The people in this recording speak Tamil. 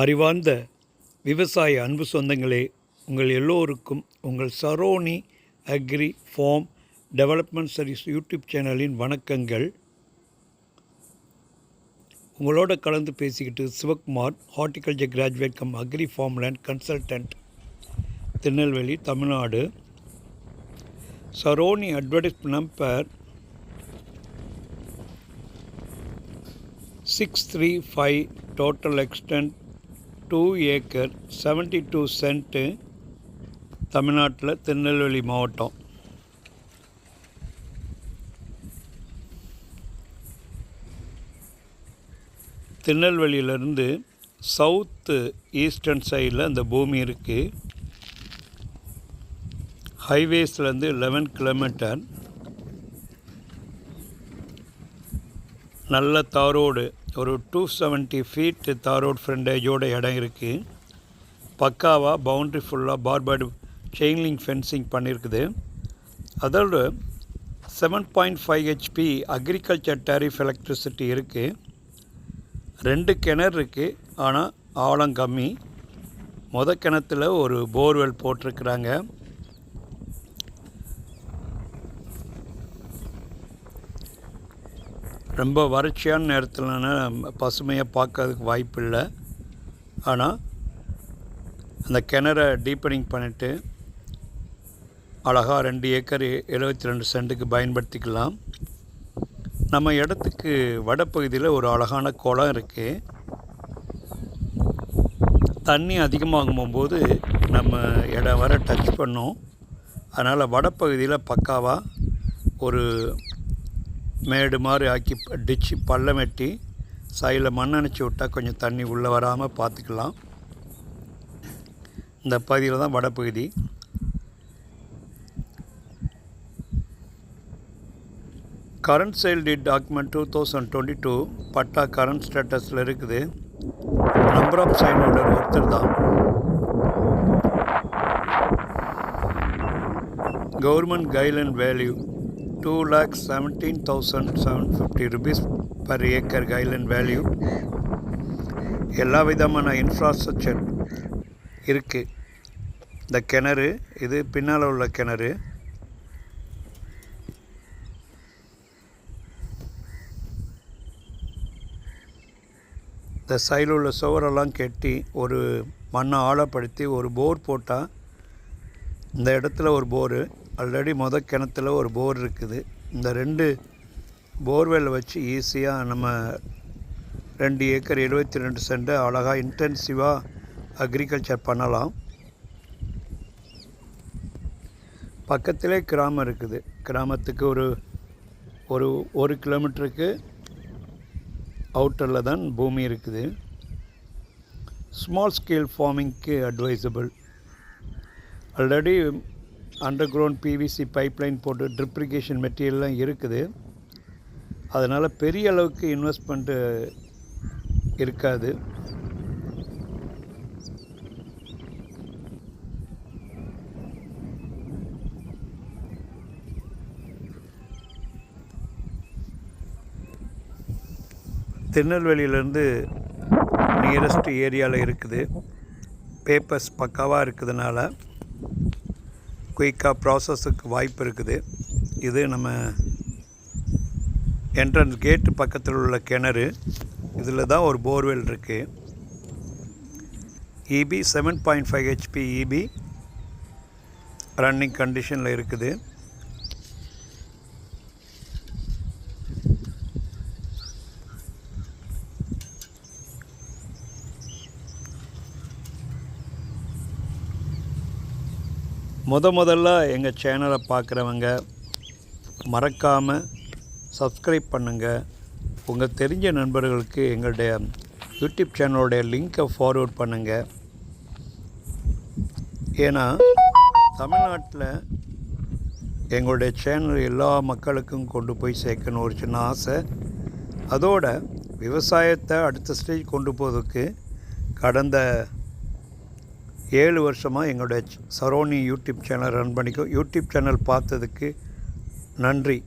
அறிவார்ந்த விவசாய அன்பு சொந்தங்களே உங்கள் எல்லோருக்கும் உங்கள் Saroni agri farm development service YouTube சேனலின் வணக்கங்கள். உங்களோட கலந்து பேசிக்கிட்டு Sivakumar horticulture graduate cum agri farm land consultant Tirunelveli Tamil Nadu. Saroni advertise number six three five total extent two acre seventy two cent தமிழ்நாட்டில் திருநெல்வேலி மாவட்டம். திருநெல்வேலியிலேருந்து சவுத்து ஈஸ்டர்ன் சைடில் அந்த பூமி இருக்குது ஹைவேஸ்லேருந்து லெவன் கிலோமீட்டர் நல்ல தாரோடு ஒரு two seventy feet tar road ஃப்ரெண்டேஜோட இடம் இருக்குது பக்காவாக பவுண்ட்ரி ஃபுல்லாக பார்பர்டு செயின்லிங் ஃபென்சிங் பண்ணியிருக்குது அதோட seven point five HP agriculture tariff electricity இருக்குது ரெண்டு கிணறு இருக்குது ஆனால் ஆழம் கம்மி. மொத கிணத்துல ஒரு போர்வெல் போட்டிருக்கிறாங்க. ரொம்ப வறட்சியான நேரத்தில்னா பசுமையாக பார்க்கறதுக்கு வாய்ப்பு இல்லை ஆனால் அந்த கிணறை டீப்பனிங் பண்ணிவிட்டு அழகாக ரெண்டு ஏக்கர் எழுபத்தி ரெண்டு சென்ட்டுக்கு பயன்படுத்திக்கலாம். நம்ம இடத்துக்கு வடப்பகுதியில் ஒரு அழகான குளம் இருக்குது தண்ணி அதிகமாகும் போது நம்ம இடம் வர டச் பண்ணோம். அதனால் வடப்பகுதியில் பக்காவாக ஒரு மேடு மாதிரி ஆக்கி டிச்சு பள்ளம் வெட்டி சைடில் மண் அணைச்சி விட்டால் கொஞ்சம் தண்ணி உள்ளே வராமல் பார்த்துக்கலாம் இந்த பகுதியில் தான் வடப்பகுதி current sale deed document two thousand twenty two patta current ஸ்டேட்டஸில் இருக்குது. நம்பர் ஆஃப் சைன் ஹோல்டர் ஒருத்தர் தான். Government guideline value two lakh seventeen thousand seven fifty rupees per acre guideline value எல்லா விதமான இன்ஃப்ராஸ்ட்ரக்சர் இருக்குது இந்த கிணறு இது பின்னால் உள்ள கிணறு. இந்த சைடில் உள்ள சுவரெல்லாம் கெட்டி ஒரு மண்ணை ஆழப்படுத்தி ஒரு போர் போட்டால் இந்த இடத்துல ஒரு போரு ஆல்ரெடி மொத கிணத்துல ஒரு போர் இருக்குது. இந்த ரெண்டு போர்வெல் வச்சு ஈஸியாக நம்ம ரெண்டு ஏக்கர் எழுபத்தி ரெண்டு சென்ட் அழகாக இன்டென்சிவாக அக்ரிகல்ச்சர் பண்ணலாம். பக்கத்திலே கிராமம் இருக்குது. கிராமத்துக்கு ஒரு ஒரு ஒரு கிலோமீட்டருக்கு அவுட்டரில் தான் பூமி இருக்குது. Small scale ஃபார்மிங்க்கு advisable already underground PVC pipeline போட்டு ட்ரிப்ரிகேஷன் மெட்டீரியல்லாம் இருக்குது. அதனால் பெரிய அளவுக்கு இன்வெஸ்ட்மெண்ட்டு இருக்காது. திருநெல்வேலியிலேருந்து நியரஸ்ட் ஏரியாவில் இருக்குது. பேப்பர்ஸ் பக்காவாக இருக்கிறதுனால குயிக்காக ப்ராசஸுக்கு வாய்ப்பு இருக்குது. இது நம்ம என்ட்ரன்ஸ் கேட்டு பக்கத்தில் உள்ள கிணறு. இதில் தான் ஒரு போர்வெல் இருக்குது EB seven point five HP EB running கண்டிஷனில் இருக்குது. முத முதல்ல எங்கள் சேனலை பார்க்குறவங்க மறக்காமல் சப்ஸ்கிரைப் பண்ணுங்கள் உங்கள் தெரிஞ்ச நண்பர்களுக்கு எங்களுடைய யூடியூப் சேனலோடைய லிங்க்கை ஃபார்வேர்ட் பண்ணுங்கள் ஏன்னா தமிழ்நாட்டில் எங்களுடைய சேனல் எல்லா மக்களுக்கும் கொண்டு போய் சேர்க்கணும் ஒரு சின்ன ஆசை. அதோட விவசாயத்தை அடுத்த ஸ்டேஜ் கொண்டு போவதுக்கு கடந்த ஏழு வருஷமாக எங்களுடைய சரோனி யூடியூப் சேனல் ரன் பண்ணிக்கோ. யூடியூப் சேனல் பார்த்ததுக்கு நன்றி.